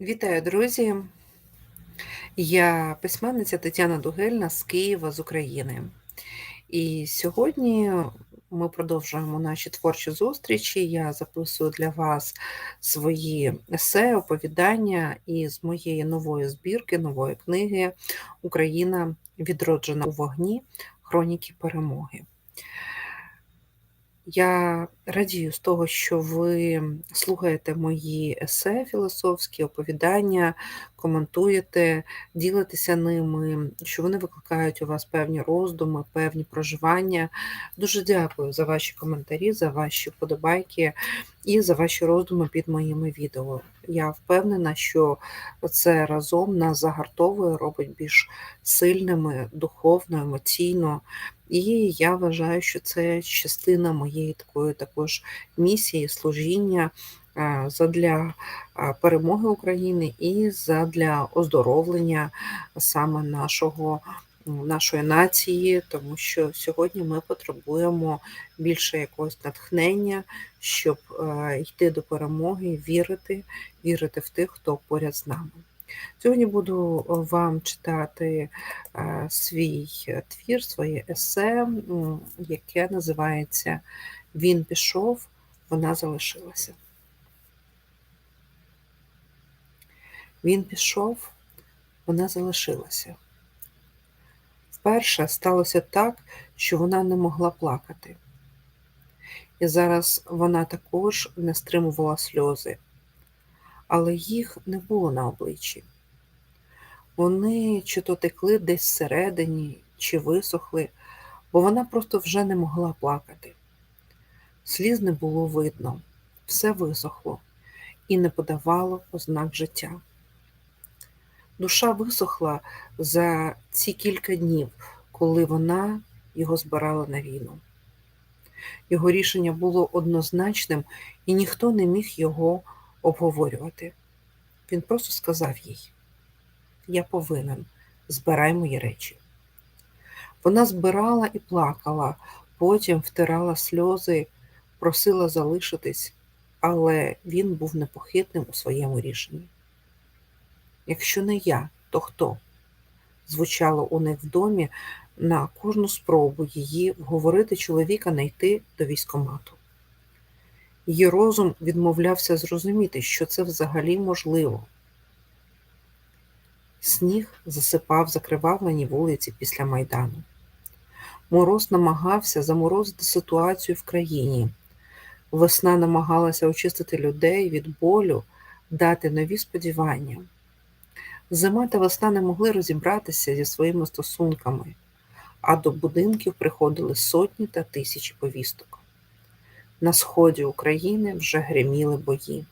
Вітаю, друзі! Я письменниця Тетяна Дугельна з Києва, з України. І сьогодні ми продовжуємо наші творчі зустрічі. Я записую для вас свої есе, оповідання із моєї нової збірки, нової книги Україна відроджена у вогні Хроніки перемоги. Я радію з того, що ви слухаєте мої есе філософські оповідання, коментуєте, ділитеся ними, що вони викликають у вас певні роздуми, певні проживання. Дуже дякую за ваші коментарі, за ваші вподобайки і за ваші роздуми під моїми відео. Я впевнена, що це разом нас загартовує, робить більш сильними духовно, емоційно. І я вважаю, що це частина моєї такої також місії, служіння задля перемоги України і задля оздоровлення саме нашого. Нашої нації, тому що сьогодні ми потребуємо більше якогось натхнення, щоб йти до перемоги, вірити, вірити в тих, хто поряд з нами. Сьогодні буду вам читати свій твір, своє есе, яке називається Він пішов, вона залишилася. Він пішов, вона залишилася. Вперше сталося так, що вона не могла плакати. І зараз вона також не стримувала сльози, але їх не було на обличчі. Вони чи то текли десь всередині, чи висохли, бо вона просто вже не могла плакати. Сліз не було видно, все висохло і не подавало ознак життя. Душа висохла за ці кілька днів, коли вона його збирала на війну. Його рішення було однозначним, і ніхто не міг його обговорювати. Він просто сказав їй: Я повинен, збирай мої речі. Вона збирала і плакала, потім втирала сльози, просила залишитись, але він був непохитним у своєму рішенні. Якщо не я, то хто? Звучало у них в домі на кожну спробу її вговорити чоловіка найти до військомату. Її розум відмовлявся зрозуміти, що це взагалі можливо. Сніг засипав закривавлені вулиці після Майдану. Мороз намагався заморозити ситуацію в країні. Весна намагалася очистити людей від болю, дати нові сподівання. Зима та весна не могли розібратися зі своїми стосунками, а до будинків приходили сотні та тисячі повісток. На сході України вже гриміли бої.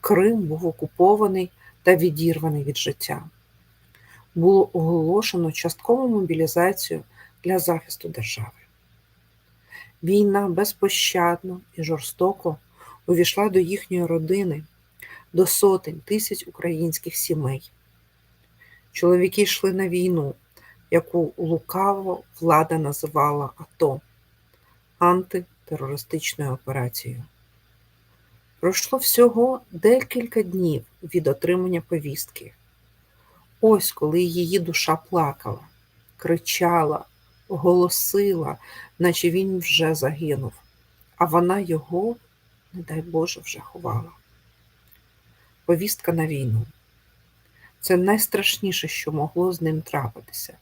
Крим був окупований та відірваний від життя. Було оголошено часткову мобілізацію для захисту держави. Війна безпощадно і жорстоко увійшла до їхньої родини, до сотень тисяч українських сімей. Чоловіки йшли на війну, яку лукаво влада називала АТО антитерористичною операцією. Пройшло всього декілька днів від отримання повістки. Ось коли її душа плакала, кричала, голосила, наче він вже загинув, а вона його, не дай Боже, вже ховала. Повістка на війну. Це найстрашніше, що могло з ним трапитися.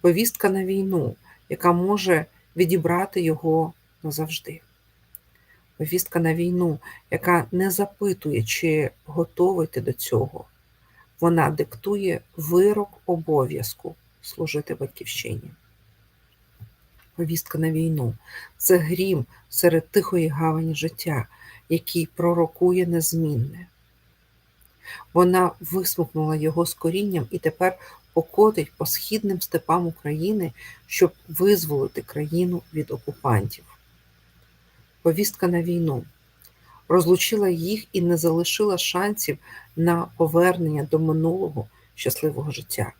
Повістка на війну, яка може відібрати його назавжди. Повістка на війну, яка не запитує, чи готовий ти до цього. Вона диктує вирок обов'язку служити батьківщині. Повістка на війну це грім серед тихої гавані життя, який пророкує незмінне. Вона висмукнула його з корінням і тепер покотить по східним степам України, щоб визволити країну від окупантів. Повістка на війну розлучила їх і не залишила шансів на повернення до минулого щасливого життя.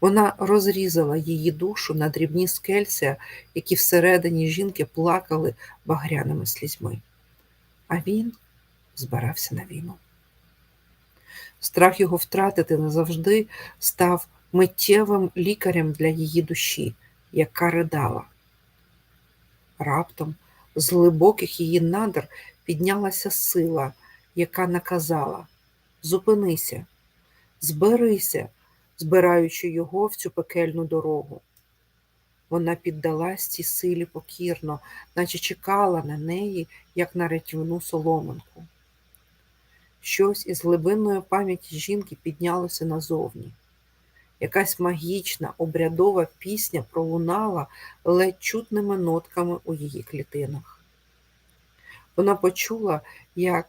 Вона розрізала її душу на дрібні скельця, які всередині жінки плакали багряними слізьми. А він збирався на війну. Страх його втратити назавжди став миттєвим лікарем для її душі, яка ридала. Раптом з глибоких її надр піднялася сила, яка наказала Зупинися, зберися, збираючи його в цю пекельну дорогу. Вона піддалась цій силі покірно, наче чекала на неї, як на рятівну соломинку. Щось із глибинної пам'яті жінки піднялося назовні. Якась магічна, обрядова пісня пролунала ледь чутними нотками у її клітинах. Вона почула, як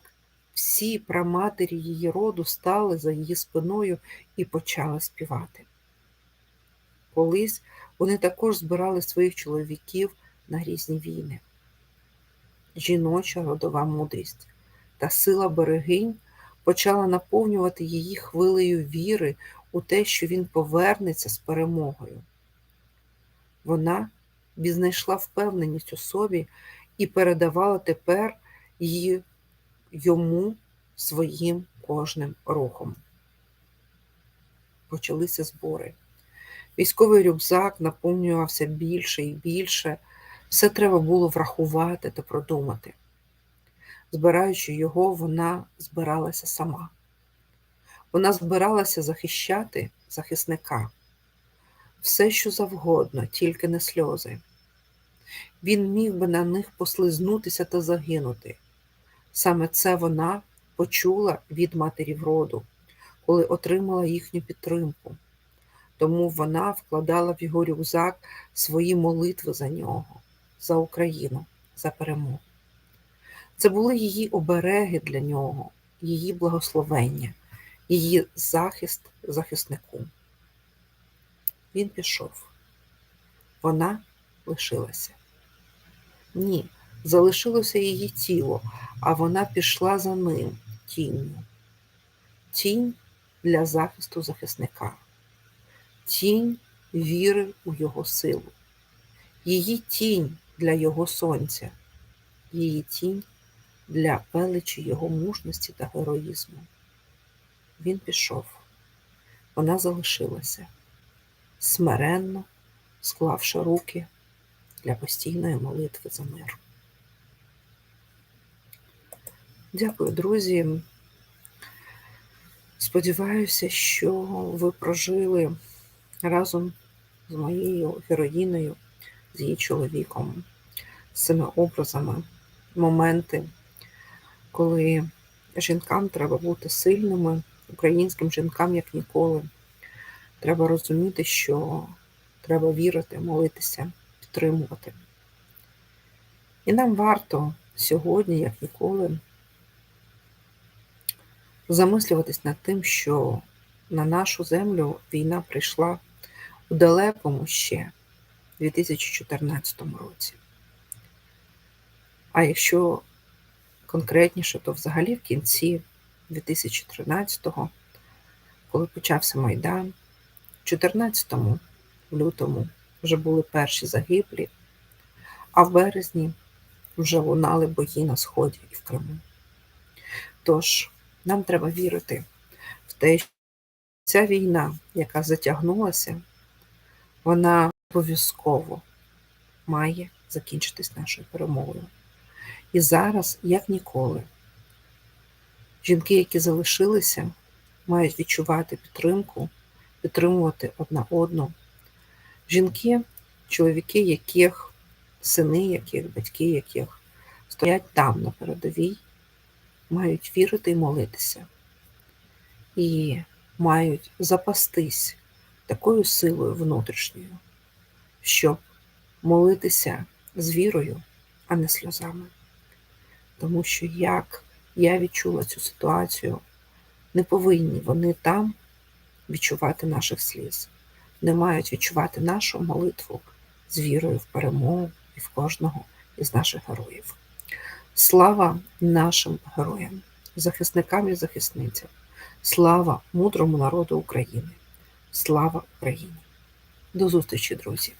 всі праматері її роду стали за її спиною і почали співати. Колись вони також збирали своїх чоловіків на різні війни. Жіноча родова мудрість та сила берегинь почала наповнювати її хвилею віри у те, що він повернеться з перемогою. Вона відзнайшла впевненість у собі і передавала тепер її йому своїм кожним рухом. Почалися збори. Військовий рюкзак наповнювався більше і більше. Все треба було врахувати та продумати. Збираючи його, вона збиралася сама. Вона збиралася захищати захисника. Все, що завгодно, тільки не сльози. Він міг би на них послизнутися та загинути. Саме це вона почула від матерів роду, коли отримала їхню підтримку. Тому вона вкладала в його рюкзак свої молитви за нього, за Україну, за перемогу. Це були її обереги для нього, її благословення, її захист захиснику. Він пішов. Вона лишилася. Ні, залишилося її тіло, а вона пішла за ним тінню. Тінь для захисту захисника, тінь віри у його силу, її тінь для його сонця, її тінь для величі його мужності та героїзму. Він пішов, вона залишилася, смиренно склавши руки для постійної молитви за мир. Дякую, друзі. Сподіваюся, що ви прожили разом з моєю героїною, з її чоловіком, з цими образами, моменти, коли жінкам треба бути сильними, українським жінкам, як ніколи. Треба розуміти, що треба вірити, молитися, підтримувати. І нам варто сьогодні, як ніколи, замислюватись над тим, що на нашу землю війна прийшла у далекому ще 2014 році. А якщо конкретніше, то взагалі в кінці 2013-го, коли почався Майдан, в 14 лютому вже були перші загиблі, а в березні вже лунали бої на Сході і в Криму. Тож, нам треба вірити в те, що ця війна, яка затягнулася, вона обов'язково має закінчитись нашою перемогою. І зараз, як ніколи, жінки, які залишилися, мають відчувати підтримку, підтримувати одна одну. Жінки, чоловіки, яких сини, яких батьки, яких стоять там на передовій, мають вірити і молитися, і мають запастись такою силою внутрішньою, щоб молитися з вірою, а не сльозами. Тому що як я відчула цю ситуацію, не повинні вони там відчувати наших сліз, не мають відчувати нашу молитву з вірою в перемогу і в кожного із наших героїв. Слава нашим героям, захисникам і захисницям, слава мудрому народу України, слава Україні! До зустрічі, друзі!